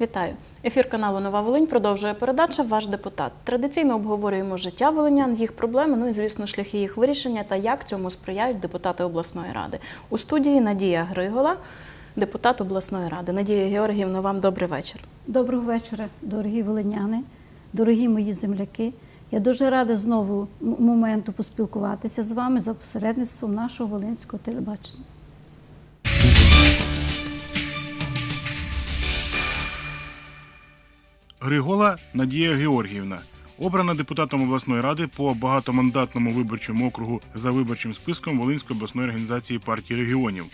Вітаю! Ефір каналу Нова Волинь продовжує передача Ваш депутат. Традиційно обговорюємо життя волинян, їх проблеми, ну і звісно, шляхи їх вирішення та як цьому сприяють депутати обласної ради. У студії Надія Григола, депутат обласної ради. Надія Георгіївна, вам добрий вечір. Доброго вечора, дорогі волиняни, дорогі мої земляки. Я дуже рада знову моменту поспілкуватися з вами за посередництвом нашого волинського телебачення. Григола Надія Георгіївна, обрана депутатом обласної ради по багатомандатному виборчому округу за виборчим списком Волинської обласної організації партії регіонів.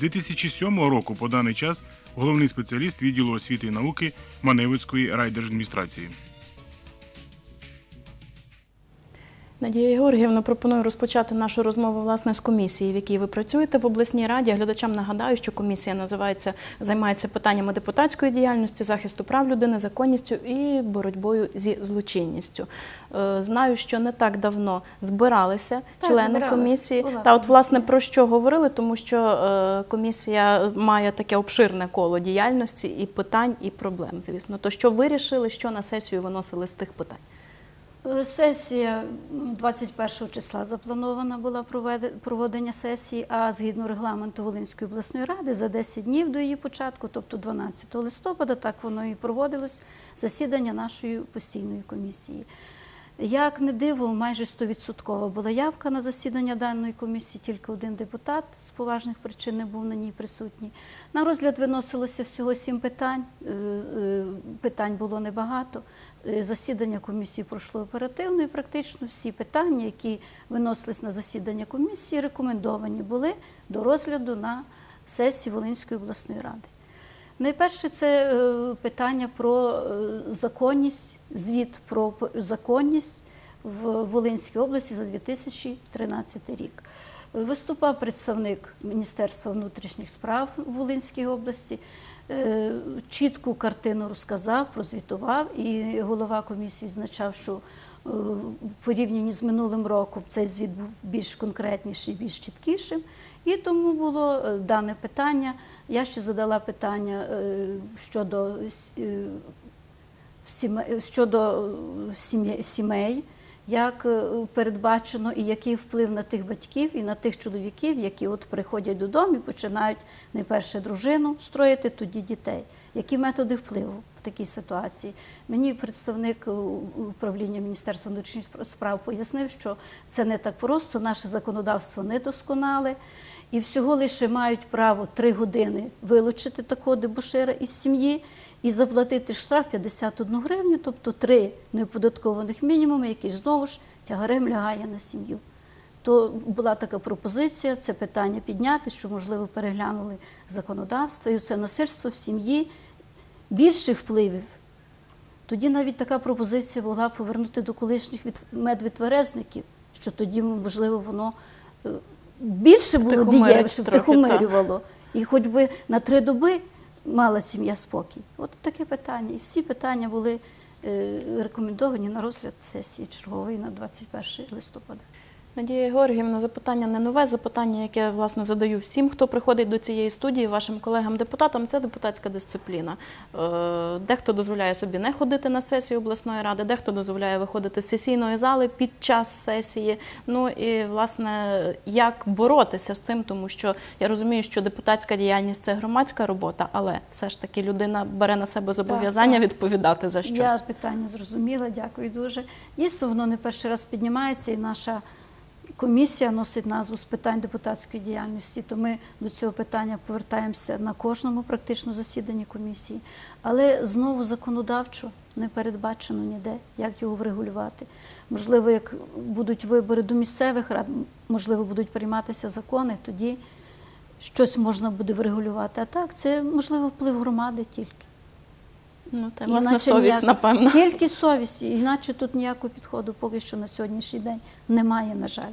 2007 року по даний час головний спеціаліст відділу освіти і науки Маневицької райдержадміністрації. Надія Георгіївна пропоную розпочати нашу розмову власне з комісії, в якій ви працюєте в обласній раді. Глядачам нагадаю, що комісія називається займається питаннями депутатської діяльності, захисту прав людини, законністю і боротьбою зі злочинністю. Е, Знаю, що не так давно збиралися Так, члени збиралась. комісії. Була Та от власне про що говорили, тому що е, комісія має таке обширне коло діяльності і питань, і проблем. Звісно, то що вирішили, що на сесію виносили з тих питань. Е, Сесія 21 числа запланована була проведе- проведення сесії, а згідно регламенту Волинської обласної ради за 10 днів до її початку, тобто 12 листопада, так воно і проводилось засідання нашої постійної комісії. Як не диво, майже 100% була явка на засідання даної комісії, тільки один депутат з поважних причин не був на ній присутній. На розгляд виносилося всього сім питань. Е, е, Питань було небагато. Е, Засідання комісії пройшло оперативно і практично всі питання, які виносились на засідання комісії, рекомендовані були до розгляду на сесії Волинської обласної ради. Найперше це е, питання про е, законність, звіт про законність в Волинській області за 2013 рік. Виступав представник Міністерства внутрішніх справ в Волинській області, е, чітку картину розказав, прозвітував, і голова комісії відзначав, що в порівнянні з минулим роком цей звіт був більш конкретніший, більш чіткішим. І тому було дане питання. Я ще задала питання е, щодо е, щодо е, сімей, як передбачено і який вплив на тих батьків і на тих чоловіків, які от приходять додому і починають найперше дружину строїти, тоді дітей. Які методи впливу в такій ситуації? Мені представник управління Міністерства внутрішніх справ пояснив, що це не так просто, наше законодавство недосконале. І всього лише мають право три години вилучити такого дебошира із сім'ї і заплатити штраф 51 гривню, тобто три неоподаткованих мінімуми, які знову ж тягарем лягає на сім'ю. То була така пропозиція, це питання підняти, що, можливо, переглянули законодавство, і це насильство в сім'ї більше впливів. Тоді навіть така пропозиція була повернути до колишніх медвідтверезників, що тоді, можливо, воно е, більше було дієвше, дієвіше, втихомирювало. І хоч би на три доби мала сім'я спокій. От таке питання. І всі питання були е, рекомендовані на розгляд сесії чергової на 21 листопада. Надія Георгіївна, запитання не нове. Запитання, яке власне задаю всім, хто приходить до цієї студії, вашим колегам-депутатам, це депутатська дисципліна. Е, Дехто дозволяє собі не ходити на сесію обласної ради, дехто дозволяє виходити з сесійної зали під час сесії. Ну і власне, як боротися з цим, тому що я розумію, що депутатська діяльність це громадська робота, але все ж таки людина бере на себе зобов'язання відповідати за щось. Я питання зрозуміла, дякую дуже. Дійсно, воно не перший раз піднімається, і наша комісія носить назву з питань депутатської діяльності. То ми до цього питання повертаємося на кожному практично засіданні комісії. Але знову законодавчо не передбачено ніде, як його врегулювати. Можливо, як будуть вибори до місцевих рад, можливо, будуть прийматися закони, тоді щось можна буде врегулювати. А так, це можливо вплив громади тільки. Ну, це власне Іначе совість, ніяк- напевно. Тільки совість, іначе тут ніякого підходу поки що на сьогоднішній день немає, на жаль.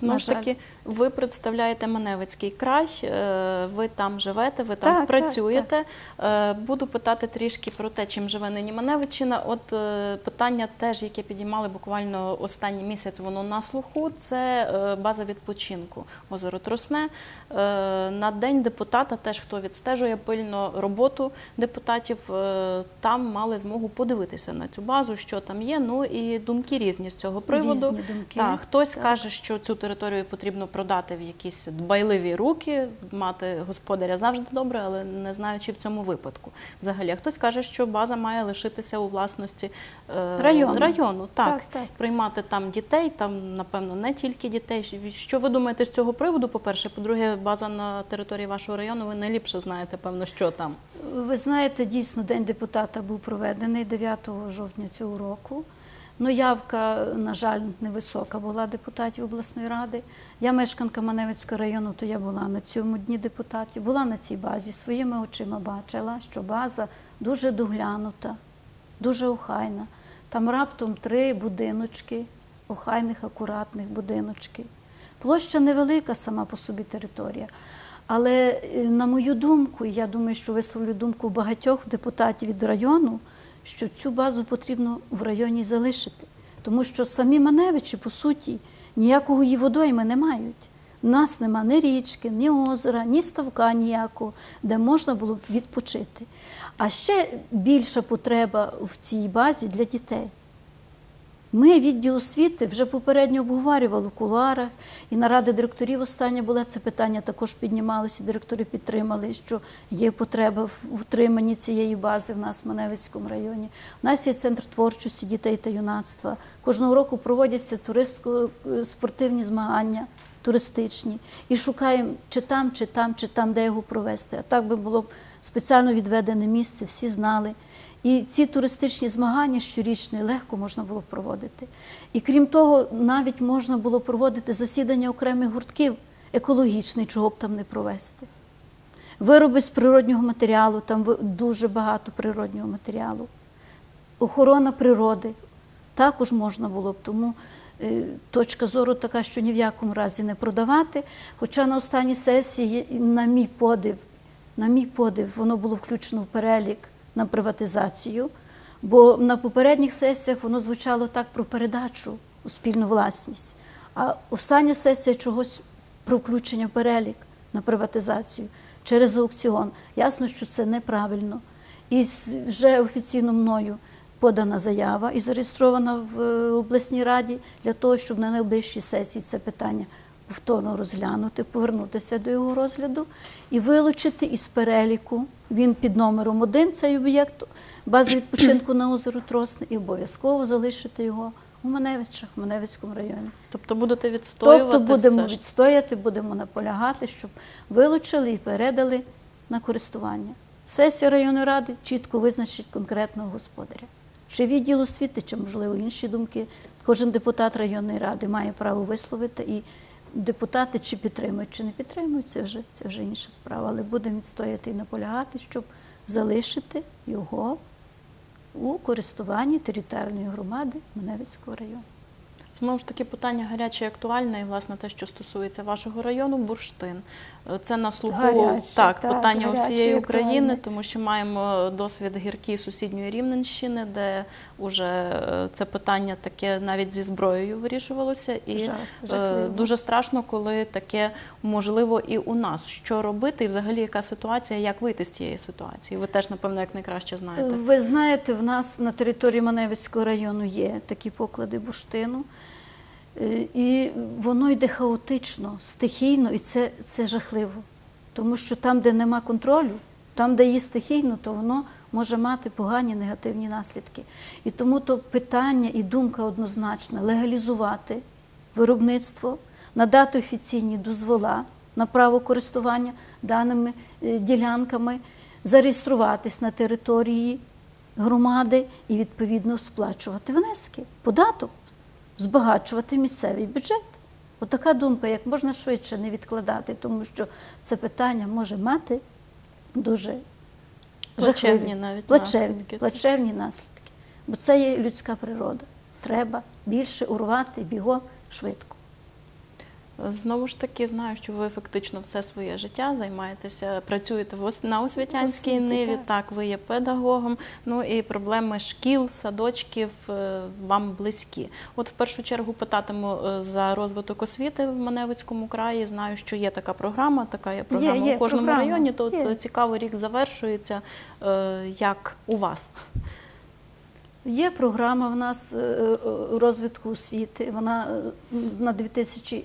Знову ж таки, ви представляєте Маневицький край, е, ви там живете, ви там Так, так, працюєте. Е, Буду питати трішки про те, чим живе нині Маневиччина. От е, питання теж, яке підіймали буквально останній місяць, воно на слуху. Це база відпочинку озеро Тросне. На день депутата, теж хто відстежує пильно роботу депутатів, там мали змогу подивитися на цю базу, що там є. Ну і думки різні з цього приводу. Різні думки. Так, хтось Так. каже, що цю територію потрібно продати в якісь дбайливі руки, мати господаря завжди добре, але не знаю, чи в цьому випадку. Взагалі, А хтось каже, що база має лишитися у власності е, Району. району так, Так, так. приймати там дітей, там, напевно, не тільки дітей. Що ви думаєте з цього приводу? По-перше, по-друге, база на території вашого району, ви найліпше знаєте, певно, що там. Ви знаєте, дійсно, День депутата був проведений 9 жовтня цього року. Ну, явка, на жаль, невисока була депутатів обласної ради. Я мешканка Маневицького району, то я була на цьому дні депутатів, була на цій базі, своїми очима бачила, що база дуже доглянута, дуже охайна. Там раптом три будиночки, охайних, акуратних будиночки. Площа невелика сама по собі територія. Але е, на мою думку, і я думаю, що висловлю думку багатьох депутатів від району, що цю базу потрібно в районі залишити. Тому що самі Маневичі, по суті, ніякого її водойми не мають. У нас нема ні річки, ні озера, ні ставка ніякого, де можна було б відпочити. А ще більша потреба в цій базі для дітей. Ми, відділ освіти, вже попередньо обговорювали в кулуарах, і на ради директорів остання була це питання також піднімалося. Директори підтримали, що є потреба в утриманні цієї бази в нас в Маневицькому районі. У нас є центр творчості дітей та юнацтва. Кожного року проводяться туристсько-спортивні змагання. Туристичні і шукаємо чи там, чи там, чи там, де його провести. А так би було спеціально відведене місце, всі знали. І ці туристичні змагання щорічні легко можна було проводити. І крім того, навіть можна було проводити засідання окремих гуртків екологічний, чого б там не провести. Вироби з природнього матеріалу, там дуже багато природнього матеріалу. Охорона природи також можна було б. Тому е, точка зору така, що ні в якому разі не продавати. Хоча на останній сесії, на мій подив, на мій подив, воно було включено в перелік на приватизацію, бо на попередніх сесіях воно звучало так про передачу у спільну власність. А остання сесія чогось про включення в перелік на приватизацію через аукціон. Ясно, що це неправильно. І вже офіційно мною подана заява і зареєстрована в е, обласній раді для того, щоб на найближчій сесії це питання повторно розглянути, повернутися до його розгляду і вилучити із переліку. Він під номером один цей об'єкт бази відпочинку на озеро Тросне і обов'язково залишити його у Маневичах, в Маневицькому районі. Тобто будете відстоювати Тобто будемо все відстояти, будемо наполягати, щоб вилучили і передали на користування. Сесія районної ради чітко визначить конкретного господаря. Чи відділ освіти, чи, можливо, інші думки. Кожен депутат районної ради має право висловити, і депутати чи підтримують, чи не підтримують, це вже, це вже інша справа. Але будемо відстояти і наполягати, щоб залишити його у користуванні територіальної громади Маневицького району. Знову ж таки, питання гаряче і актуальне, і власне те, що стосується вашого району, бурштин. Це на слуху Гаряче, так, так, питання у всієї актуальне. України, тому що маємо досвід гіркий сусідньої Рівненщини, де вже е, це питання таке навіть зі зброєю вирішувалося. І Жах, е, дуже страшно, коли таке можливо і у нас. Що робити, і взагалі яка ситуація, як вийти з цієї ситуації? Ви теж, напевно, як найкраще знаєте. Ви знаєте, в нас на території Маневицького району є такі поклади бурштину. Е, І воно йде хаотично, стихійно, і це, це жахливо. Тому що там, де нема контролю, там, де є стихійно, то воно може мати погані негативні наслідки. І тому то питання і думка однозначна легалізувати виробництво, надати офіційні дозвола на право користування даними е, ділянками, зареєструватись на території громади і відповідно сплачувати внески, податок, збагачувати місцевий бюджет. Отака думка, як можна швидше не відкладати, тому що це питання може мати дуже Плачевні жахливі, навіть плачевні, наслідки. плачевні наслідки. Бо це є людська природа. Треба більше урвати бігом швидко. Знову ж таки, знаю, що ви фактично все своє життя займаєтеся, працюєте на освітянській Освіті, ниві. так. Так, ви є педагогом. Ну і проблеми шкіл, садочків е, вам близькі. От в першу чергу питатиму е, за розвиток освіти в Маневицькому краї. Знаю, що є така програма, така є програма є у кожному програма, районі. То є. от цікаво, рік завершується. Е, Як у вас? Є програма в нас е, е, розвитку освіти. Вона е, на 2000,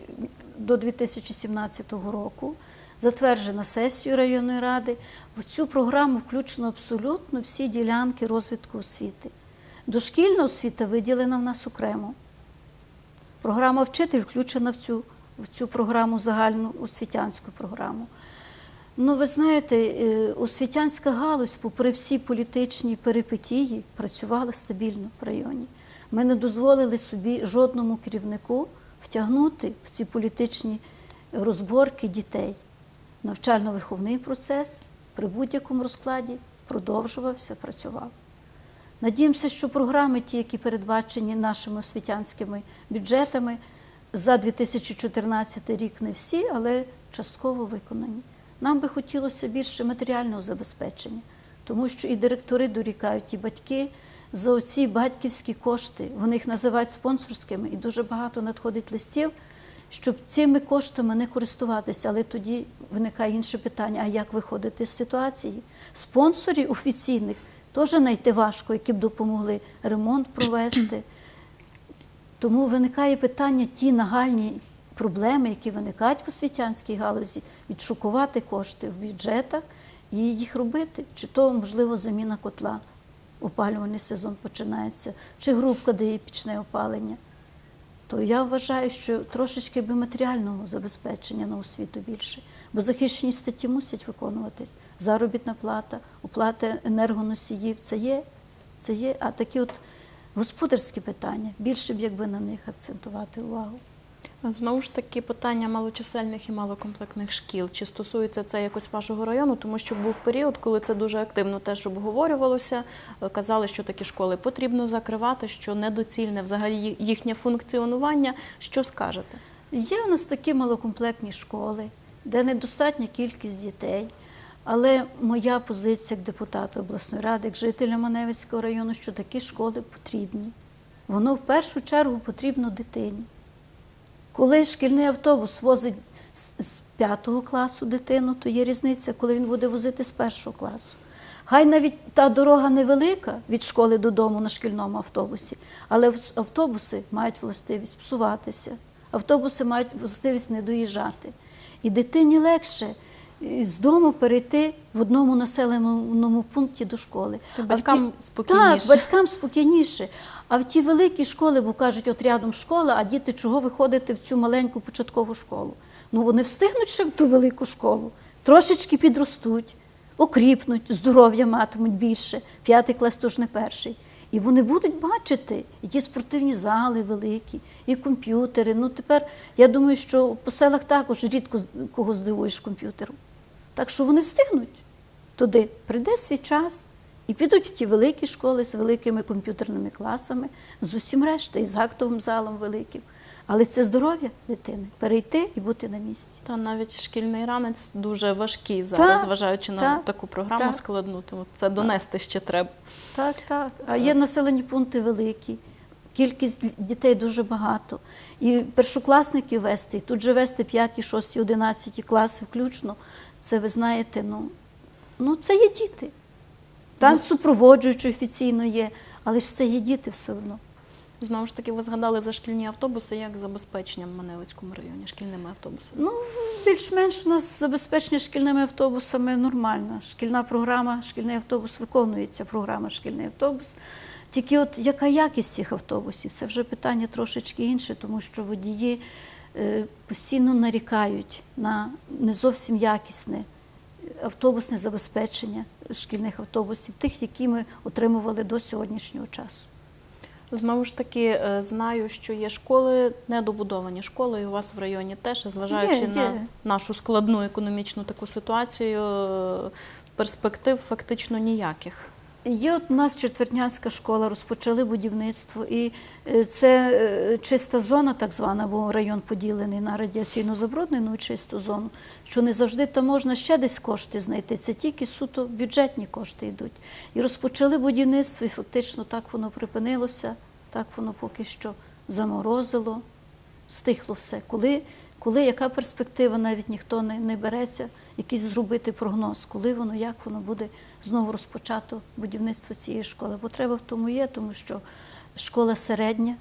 до 2017 року затверджена сесією районної ради. В цю програму включено абсолютно всі ділянки розвитку освіти. Дошкільна освіта виділена в нас окремо. Програма вчитель включена в цю, в цю програму, загальну освітянську програму. Ну, ви знаєте, е, освітянська галузь, попри всі політичні перипетії, працювала стабільно в районі. Ми не дозволили собі жодному керівнику втягнути в ці політичні розборки дітей. Навчально-виховний процес при будь-якому розкладі продовжувався, працював. Надіємося, що програми, ті, які передбачені нашими освітянськими бюджетами, за 2014 рік не всі, але частково виконані. Нам би хотілося більше матеріального забезпечення, тому що і директори дорікають, і батьки за оці батьківські кошти, вони їх називають спонсорськими, і дуже багато надходить листів, щоб цими коштами не користуватися. Але тоді виникає інше питання: а як виходити з ситуації? Спонсорів офіційних теж знайти важко, які б допомогли ремонт провести. Тому виникає питання ті нагальні проблеми, які виникають в освітянській галузі, відшукувати кошти в бюджетах і їх робити. Чи то, можливо, заміна котла, опалювальний сезон починається, чи грубка, де є пічне опалення. То я вважаю, що трошечки би матеріального забезпечення на освіту більше. Бо захищені статті мусять виконуватись. Заробітна плата, оплата енергоносіїв це є, це є. А такі от господарські питання більше б якби на них акцентувати увагу. Знову ж таки, питання малочисельних і малокомплектних шкіл. Чи стосується це якось вашого району? Тому що був період, коли це дуже активно теж обговорювалося. Е, Казали, що такі школи потрібно закривати, що недоцільне взагалі їхнє функціонування. Що скажете? Є у нас такі малокомплектні школи, де недостатня кількість дітей. Але моя позиція як депутата обласної ради, як жителя Маневицького району, що такі школи потрібні. Воно в першу чергу потрібно дитині. Коли шкільний автобус возить з- п'ятого класу дитину, то є різниця, коли він буде возити з першого класу. Хай навіть та дорога невелика від школи додому на шкільному автобусі, але автобуси мають властивість псуватися, автобуси мають властивість не доїжджати. І дитині легше з дому перейти в одному населеному пункті до школи. А батькам ті- спокійніше. Так, батькам спокійніше. А в ті великі школи, бо кажуть, от рядом школа, а діти чого ви ходите в цю маленьку початкову школу? Ну вони встигнуть ще в ту велику школу, трошечки підростуть, окріпнуть, здоров'я матимуть більше. П'ятий клас то ж не перший. І вони будуть бачити, які спортивні зали великі, і комп'ютери. Ну тепер я думаю, що по селах також рідко кого здивуєш комп'ютером. Так що вони встигнуть туди. Прийде свій час і підуть в ті великі школи з великими комп'ютерними класами, з усім решта, і з актовим залом великим. Але це здоров'я дитини перейти і бути на місці. Та навіть шкільний ранець дуже важкий зараз, Так, зважаючи на так, таку програму так. складну, тому це донести ще треба. Так, так. А є населені пункти великі, кількість дітей дуже багато. І першокласників вести, і тут же вести 5, 6, 11 класи включно. Це ви знаєте, ну, ну це є діти. Там супроводжуючи офіційно є, але ж це є діти все одно. Знову ж таки, ви згадали за шкільні автобуси, як забезпечення в Маневицькому районі шкільними автобусами. Ну, більш-менш у нас забезпечення шкільними автобусами нормально. Шкільна програма, шкільний автобус виконується, програма шкільний автобус. Тільки от яка якість цих автобусів? Це вже питання трошечки інше, тому що водії постійно нарікають на не зовсім якісне автобусне забезпечення шкільних автобусів, тих, які ми отримували до сьогоднішнього часу. Знову ж таки, е, знаю, що є школи, недобудовані школи, і у вас в районі теж, зважаючи Є, на є. нашу складну економічну таку ситуацію, е, перспектив фактично ніяких. Є от у нас четвертнянська школа, розпочали будівництво, і е, це е, чиста зона, так звана, бо район поділений на радіаційно забруднену чисту зону. Що не завжди там можна ще десь кошти знайти. Це тільки суто бюджетні кошти йдуть. І розпочали будівництво, і фактично так воно припинилося, так воно поки що заморозило, стихло все. Коли, коли яка перспектива, навіть ніхто не, не береться якийсь зробити прогноз, коли воно, як воно буде знову розпочато будівництво цієї школи. Потреба в тому є, тому що школа середня,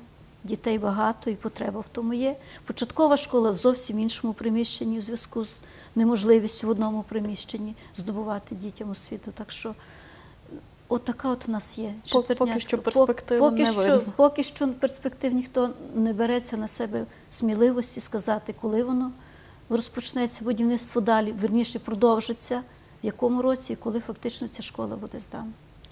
дітей багато і потреба в тому є. Початкова школа в зовсім іншому приміщенні в зв'язку з неможливістю в одному приміщенні здобувати дітям освіту. Так що от така от в нас є. По- поки що Пок- перспектив поки не що, видно. Поки що перспектив ніхто не береться на себе сміливості сказати, коли воно розпочнеться будівництво далі, верніше продовжиться, в якому році і коли фактично ця школа буде здана.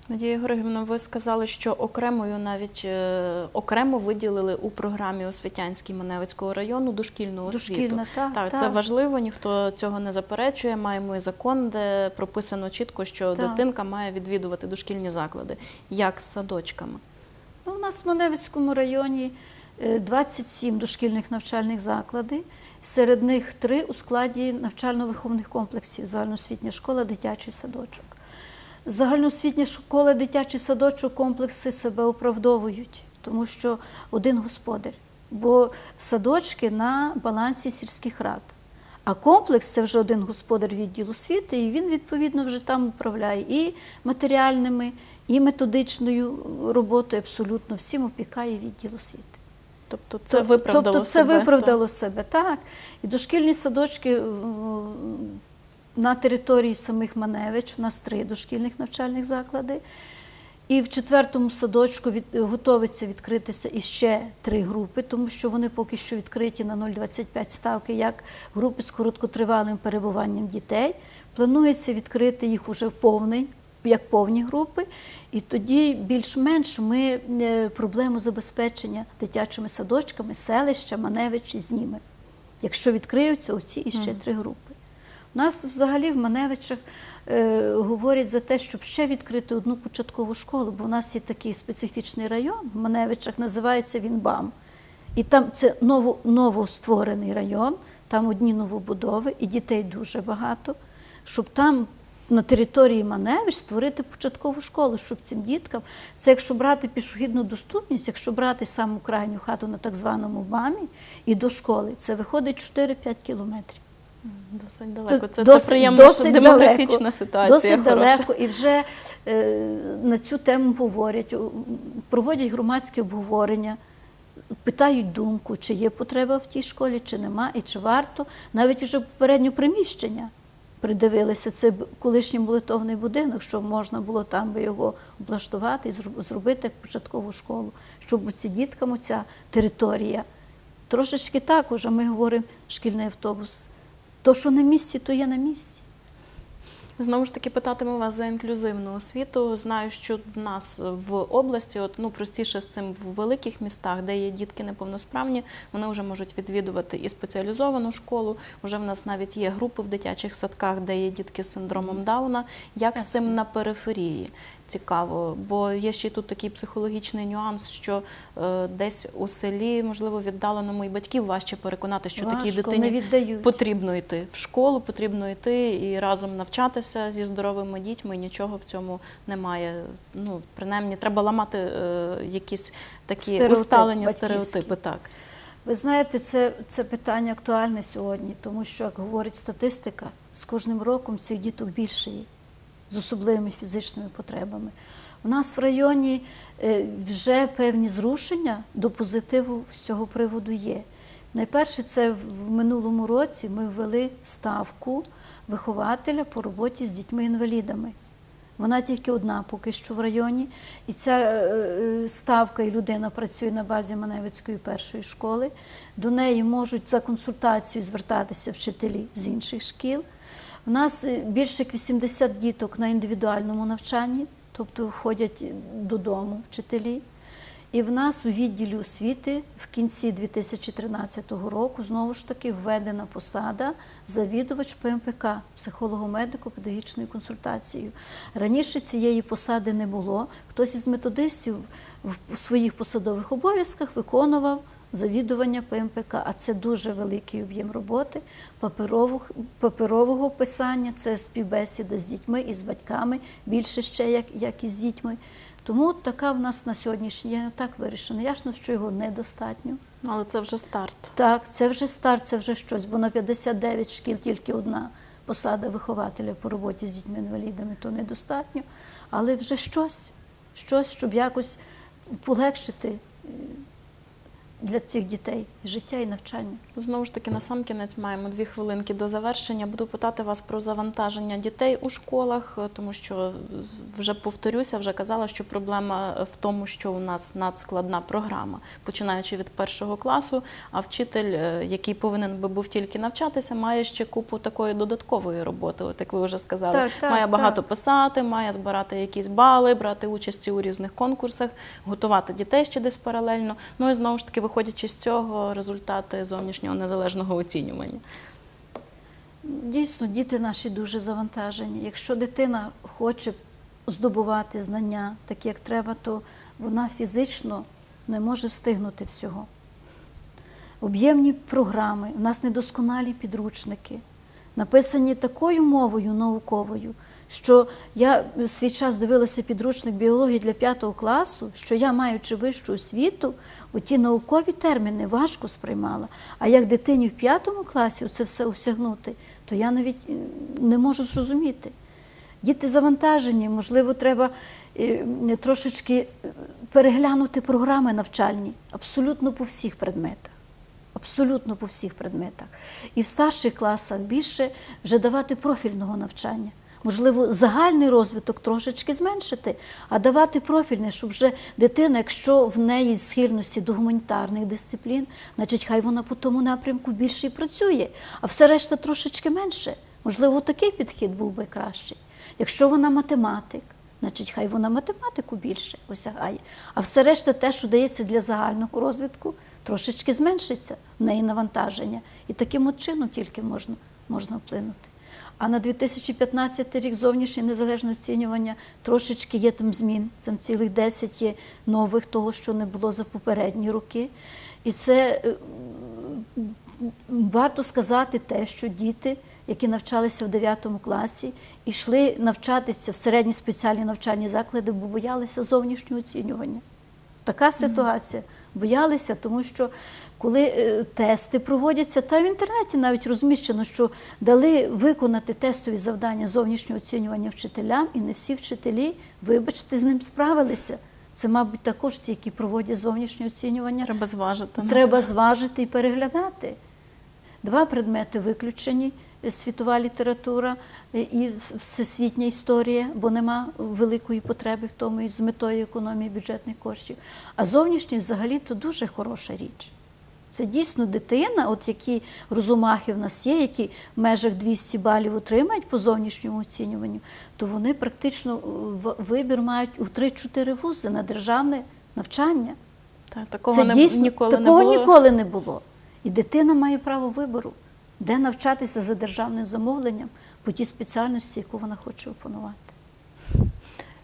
Надія Георгіївна, ви сказали, що окремою навіть е, окремо виділили у програмі освітянській Маневицького району дошкільну освіту. Дошкільна, так, так, так. це важливо, ніхто цього не заперечує. Маємо і закон, де прописано чітко, що Так. дитинка має відвідувати дошкільні заклади, як з садочками. Ну, у нас в Маневицькому районі е, 27 дошкільних навчальних закладів, серед них три у складі навчально-виховних комплексів загальноосвітня школа, дитячий садочок. Загальноосвітня школа, дитячий садочок, комплекси себе оправдовують, тому що один господар, бо садочки на балансі сільських рад. А комплекс це вже один господар відділу освіти, і він відповідно вже там управляє і матеріальними, і методичною роботою. Абсолютно всім опікає відділ освіти. Тобто це виправдало тобто це себе. виправдало себе, так. І дошкільні садочки в- на території самих Маневич, у нас три дошкільних навчальних заклади. І в четвертому садочку від, готовиться відкритися іще три групи, тому що вони поки що відкриті на 0,25 ставки, як групи з короткотривалим перебуванням дітей. Планується відкрити їх уже повний, як повні групи, і тоді більш-менш ми е, проблему забезпечення дитячими садочками, селища, Маневичі знімемо, якщо відкриються оці іще три групи. Нас взагалі в Маневичах е, говорять за те, щоб ще відкрити одну початкову школу, бо в нас є такий специфічний район в Маневичах, називається він БАМ. І там це ново, новостворений район, там одні новобудови, і дітей дуже багато, щоб там на території Маневич створити початкову школу, щоб цим діткам, це якщо брати пішохідну доступність, якщо брати саму крайню хату на так званому БАМі і до школи, це виходить 4-5 кілометрів. Досить далеко. Це, Досить- це приємно, що досить демографічна далеко. ситуація. Досить хороша. далеко. І вже е, на цю тему говорять, проводять громадські обговорення, питають думку, чи є потреба в тій школі, чи нема, і чи варто. Навіть уже попереднє приміщення придивилися. Це колишній молитовний будинок, що можна було там би його облаштувати і зробити як початкову школу, щоб ці діткам ця територія. Трошечки також, а ми говоримо шкільний автобус. То, що на місці, то є на місці. Знову ж таки, питатиму вас за інклюзивну освіту. Знаю, що в нас в області, от ну простіше з цим в великих містах, де є дітки неповносправні, вони вже можуть відвідувати і спеціалізовану школу. Уже в нас навіть є групи в дитячих садках, де є дітки з синдромом Дауна. Як з цим на периферії? Цікаво, бо є ще тут такий психологічний нюанс, що е, десь у селі, можливо, віддаленому і батьків важче переконати, що такій Важко, дитині не віддають. потрібно йти в школу, потрібно йти і разом навчатися зі здоровими дітьми. Нічого в цьому немає. Ну, принаймні, треба ламати е, якісь такі Стереотип усталені батьківський. стереотипи. Так. Ви знаєте, це, це питання актуальне сьогодні, тому що, як говорить статистика, з кожним роком цих діток більше є з особливими фізичними потребами. У нас в районі е, вже певні зрушення до позитиву з цього приводу є. Найперше, це в минулому році ми ввели ставку вихователя по роботі з дітьми-інвалідами. Вона тільки одна поки що в районі. І ця е, е, ставка і людина працює на базі Маневицької першої школи. До неї можуть за консультацією звертатися вчителі з інших шкіл. У нас е, більше як 80 діток на індивідуальному навчанні, тобто ходять додому вчителі. І в нас у відділі освіти в кінці 2013 року знову ж таки введена посада завідувач ПМПК, психолого-медико-педагогічною консультацією. Раніше цієї посади не було. Хтось із методистів в своїх посадових обов'язках виконував завідування ПМПК, а це дуже великий об'єм роботи, паперового, паперового писання, це співбесіда з дітьми і з батьками, більше ще як, як і з дітьми. Тому така в нас на сьогоднішній день так вирішено. Ясно, що його недостатньо. Але це вже старт. Так, це вже старт, це вже щось, бо на 59 шкіл тільки одна посада вихователя по роботі з дітьми-інвалідами, то недостатньо. Але вже щось, щось, щоб якось полегшити е, для цих дітей життя і навчання. Знову ж таки, на сам кінець маємо дві хвилинки до завершення. Буду питати вас про завантаження дітей у школах, е, тому що е, вже повторюся, вже казала, що проблема в тому, що у нас надскладна програма, починаючи від першого класу. А вчитель, е, який повинен би був тільки навчатися, має ще купу такої додаткової роботи. От як ви вже сказали, Так, так, має багато так. писати, має збирати якісь бали, брати участі у різних конкурсах, готувати дітей ще десь паралельно. Ну і знову ж таки, виходячи з цього, результати зовнішнього незалежного оцінювання. Дійсно, діти наші дуже завантажені. Якщо дитина хоче здобувати знання, такі як треба, то вона фізично не може встигнути всього. Об'ємні програми, у нас недосконалі підручники, написані такою мовою науковою, що я свій час дивилася підручник біології для п'ятого класу, що я, маючи вищу освіту, оті наукові терміни важко сприймала. А як дитині в п'ятому класі це все осягнути, то я навіть не можу зрозуміти. Діти завантажені, можливо, треба е, трошечки е, переглянути програми навчальні абсолютно по всіх предметах. Абсолютно по всіх предметах. І в старших класах більше вже давати профільного навчання. Можливо, загальний розвиток трошечки зменшити, а давати профільне, щоб вже дитина, якщо в неї схильності до гуманітарних дисциплін, значить хай вона по тому напрямку більше і працює, а все решта трошечки менше. Можливо, такий підхід був би кращий. Якщо вона математик, значить хай вона математику більше осягає. А все решта, те, що дається для загального розвитку, трошечки зменшиться в неї навантаження. І таким от чином тільки можна, можна вплинути. А на 2015 рік зовнішнє незалежне оцінювання трошечки є там змін. Там цілих 10 є нових, того, що не було за попередні роки. І це е, варто сказати те, що діти, які навчалися в 9 класі, йшли навчатися в середні спеціальні навчальні заклади, бо боялися зовнішнього оцінювання. Така ситуація. Боялися, тому що коли е, тести проводяться, та в інтернеті навіть розміщено, що дали виконати тестові завдання зовнішнього оцінювання вчителям, і не всі вчителі, вибачте, з ним справилися. Це, мабуть, також ті, які проводять зовнішнє оцінювання. Треба зважити. Треба зважити і переглядати. Два предмети виключені: е, світова література е, і всесвітня історія, бо нема великої потреби в тому і з метою економії бюджетних коштів. А зовнішній взагалі то дуже хороша річ. Це дійсно дитина, от які розумахи в нас є, які в межах 200 балів отримають по зовнішньому оцінюванню, то вони практично е, вибір мають у 3-4 вузи на державне навчання. Так, такого Це не, дійсно ніколи такого не було. ніколи не було. І дитина має право вибору, де навчатися за державним замовленням по тій спеціальності, яку вона хоче опанувати.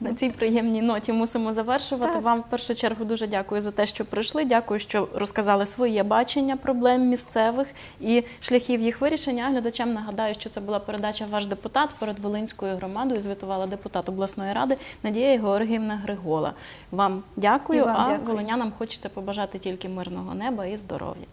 На цій приємній ноті мусимо завершувати. Так. Вам в першу чергу дуже дякую за те, що прийшли. Дякую, що розказали своє бачення проблем місцевих і шляхів їх вирішення. А глядачам нагадаю, що це була передача Ваш депутат перед Волинською громадою. Звітувала депутат обласної ради Надія Георгіївна Григола. Вам дякую. Вам а дякую. волинянам хочеться побажати тільки мирного неба і здоров'я.